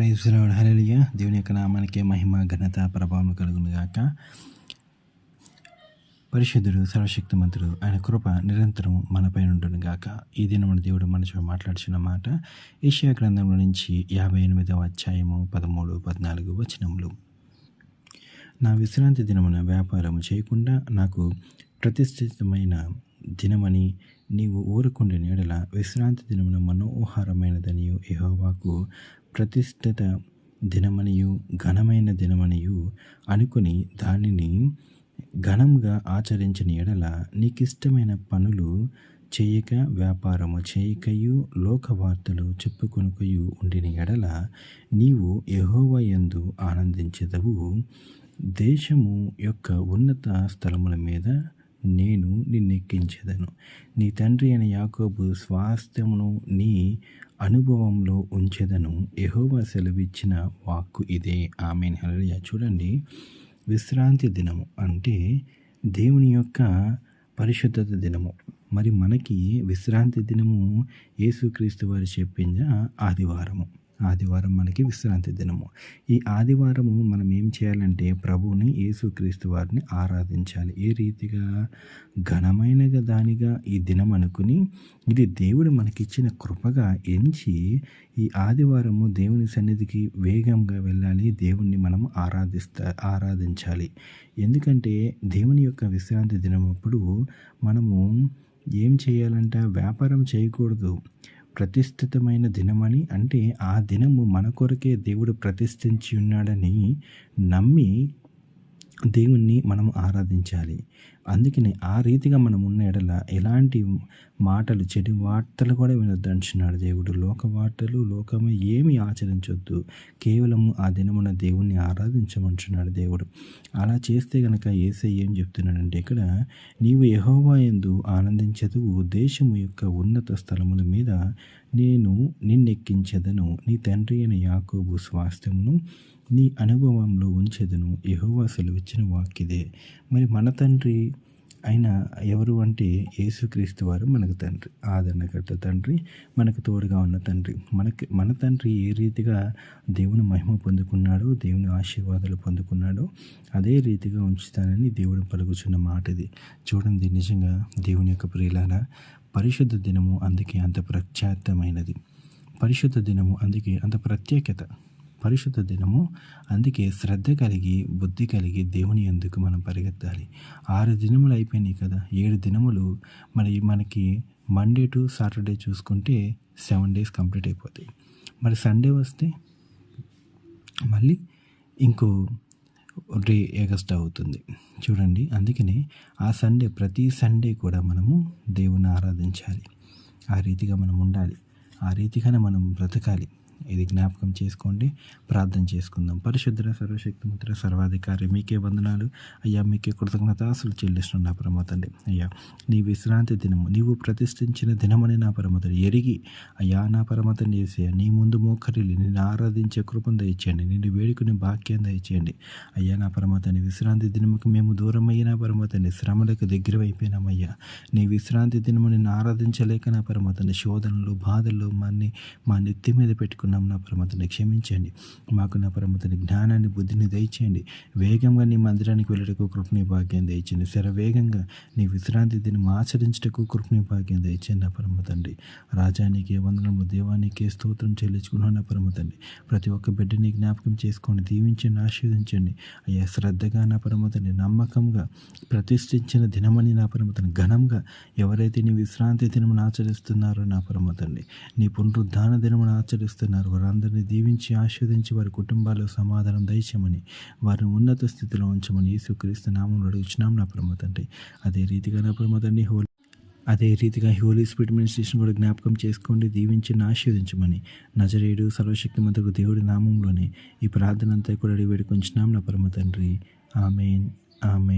Praise Lord హరలియ దేవుని యొక్క నామానికి మహిమ ఘనత ప్రభావం కలుగును గాక పరిశుద్ధుడు సర్వశక్తిమంతుడు ఆయన కృప నిరంతరం మనపై ఉండును గాక ఈ దినమున దేవుడు మనతో మాట్లాడుచున్న మాట ఏషియా గ్రంథంలో నుంచి యాభై ఎనిమిదవ అధ్యాయము పదమూడు పద్నాలుగు వచనములు. నా విశ్రాంతి దినమున వ్యాపారము చేయకుండా నాకు ప్రతిష్ఠితమైన దినమని నీవు ఊరుకుండి నీడల విశ్రాంతి దినమున మనోహారమైనదనియు యహోవాకు ప్రతిష్ఠిత దినమనియు ఘనమైన దినమనియు అనుకుని దానిని ఘనంగా ఆచరించిన ఎడల నీకిష్టమైన పనులు చేయక వ్యాపారము చేయకయు లోకవార్తలు చెప్పుకొనుకయు ఉండిన ఎడల నీవు యహోవ యందు ఆనందించదవు. దేశము యొక్క ఉన్నత స్థలముల మీద నేను నిన్నెక్కించెదను. నీ తండ్రి అయిన యాకోబు స్వాస్థ్యమును నీ అనుభవంలో ఉంచెదను. యహోవా సెలవిచ్చిన వాక్కు ఇదే. ఆమె హలలియ చూడండి. విశ్రాంతి దినము అంటే దేవుని యొక్క పరిశుద్ధత దినము. మరి మనకి విశ్రాంతి దినము యేసుక్రీస్తు వారు చెప్పించిన ఆదివారము. ఆదివారం మనకి విశ్రాంతి దినము. ఈ ఆదివారము మనం ఏం చేయాలంటే ప్రభువుని యేసుక్రీస్తు వారిని ఆరాధించాలి. ఏ రీతిగా? ఘనమైన దానిగా ఈ దినం అనుకుని ఇది దేవుడు మనకిచ్చిన కృపగా ఎంచి ఈ ఆదివారము దేవుని సన్నిధికి వేగంగా వెళ్ళాలి. దేవుణ్ణి మనం ఆరాధిస్తా ఆరాధించాలి. ఎందుకంటే దేవుని యొక్క విశ్రాంతి దినం అప్పుడు మనము ఏం చేయాలంట? వ్యాపారం చేయకూడదు. ప్రతిష్ఠితమైన దినమని అంటే ఆ దినము మన కొరకే దేవుడు ప్రతిష్ఠించి ఉన్నాడని నమ్మి దేవుణ్ణి మనం ఆరాధించాలి. అందుకని ఆ రీతిగా మనం ఉన్న ఎడల ఎలాంటి మాటలు చెడు వార్తలు కూడా వినొద్దంటున్నాడు దేవుడు. లోక వార్తలు లోకమే ఏమి ఆచరించొద్దు. కేవలం ఆ దినమున దేవుణ్ణి ఆరాధించమంటున్నాడు దేవుడు. అలా చేస్తే గనక ఏసై ఏం చెప్తున్నాడంటే ఇక్కడ నీవు యహోవా ఎందు ఆనందించదు దేశము యొక్క ఉన్నత స్థలముల మీద నేను నిన్నెక్కించదను. నీ తండ్రి అయిన యాకోబు స్వాస్థ్యమును నీ అనుభవంలో ఉంచెదను. యహోవా సెలవిచ్చిన వాక్యదే మరి మన తండ్రి ఆయన ఎవరు అంటే యేసుక్రీస్తు వారు మనకు తండ్రి. ఆదరణకర్త తండ్రి మనకు తోడుగా ఉన్న తండ్రి. మనకి మన తండ్రి ఏ రీతిగా దేవుని మహిమ పొందుకున్నాడో దేవుని ఆశీర్వాదాలు పొందుకున్నాడో అదే రీతిగా ఉంచుతానని దేవుడు పలుకుచున్న మాట ఇది చూడండి నిజంగా దేవుని యొక్క ప్రియులాన పరిశుద్ధ దినము అందుకే అంత ప్రఖ్యాతమైనది. పరిశుద్ధ దినము అందుకే అంత ప్రత్యేకత. పరిశుద్ధ దినము. అందుకే శ్రద్ధ కలిగి బుద్ధి కలిగి దేవుని ఎందుకు మనం పరిగెత్తాలి? ఆరు దినములు అయిపోయినాయి కదా. ఏడు దినములు మరి మనకి మండే టు సాటర్డే చూసుకుంటే సెవెన్ డేస్ కంప్లీట్ అయిపోతాయి. మరి సండే వస్తే మళ్ళీ ఇంకో డే ఎగస్ట్ అవుతుంది. చూడండి అందుకనే ఆ సండే ప్రతి సండే కూడా మనము దేవుని ఆరాధించాలి. ఆ రీతిగా మనం ఉండాలి. ఆ రీతిగానే మనం బ్రతకాలి. ఇది జ్ఞాపకం చేసుకోండి. ప్రార్థన చేసుకుందాం. పరిశుద్ధ సర్వశక్తిమంతుల సర్వాధికారి మీకే వందనాలు. అయ్యా మీకే కృతజ్ఞతాసులు చెల్లిస్తున్నాను నా పరమతండి అయ్యా నీ విశ్రాంతి దినము నీవు ప్రతిష్ఠించిన దినమని నా పరమతండి ఎరిగి అయ్యా నా పరమతండి చేసే నీ ముందు మోకరిల్లి నిన్ను ఆరాధించే కృపను దయచేయండి. నిన్ను వేడుకుని భాగ్యం దయచేయండి. అయ్యా నా పరమతండి విశ్రాంతి దినముకి మేము దూరం అయినా పరమతండి శ్రమలకు దగ్గర అయిపోయినామయ్యా నీ విశ్రాంతి దినము నిన్ను ఆరాధించలేక నా పరమతండి శోధనలు బాధలు మన్ని మా నెత్తి మీద పెట్టుకుని ఉన్నాం నా పరమతని క్షమించండి. మాకు నా పరమతని జ్ఞానాన్ని బుద్ధిని దయచేయండి. వేగంగా నీ మందిరానికి వెళ్ళటకు కృపణి భాగ్యం దయచేయండి. శరవేగంగా నీ విశ్రాంతి దినం ఆచరించటకు కృపణి భాగ్యం దయచేయండి నా పరమతండి రాజానికి వందనము దేవానికి స్తోత్రం చెల్లించుకున్నాను నా పరమతండి ప్రతి ఒక్క బిడ్డని జ్ఞాపకం చేసుకొని దీవించండి ఆశీర్వదించండి. అయ్యా శ్రద్ధగా నా పరమతండి నమ్మకంగా ప్రతిష్ఠించిన దినమని నా పరమతని ఘనంగా ఎవరైతే నీ విశ్రాంతి దినమును ఆచరిస్తున్నారో నా పరమతండి నీ పునరుద్ధాన దినమును ఆచరిస్తున్నారు ఉన్నారు వారందరినీ దీవించి ఆస్వాదించి వారి కుటుంబాల్లో సమాధానం దయచేయమని వారిని ఉన్నత స్థితిలో ఉంచమని యేసుక్రీస్తు నామం అడుగుచున్నాం. నా ప్రమోతండి అదే రీతిగా నా ప్రమోదండి హోలీ అదే రీతిగా హోలీ స్పిరిట్ మినిస్ట్రేషన్ కూడా జ్ఞాపకం చేసుకోండి. దీవించి ఆశీర్వదించమని నజరేడు సర్వశక్తిమంతకు దేవుడి నామంలోనే ఈ ప్రార్థన అంతా కూడా వేడుకొంచున్నాం. నా పరమ తండ్రి ఆమెన్ ఆమె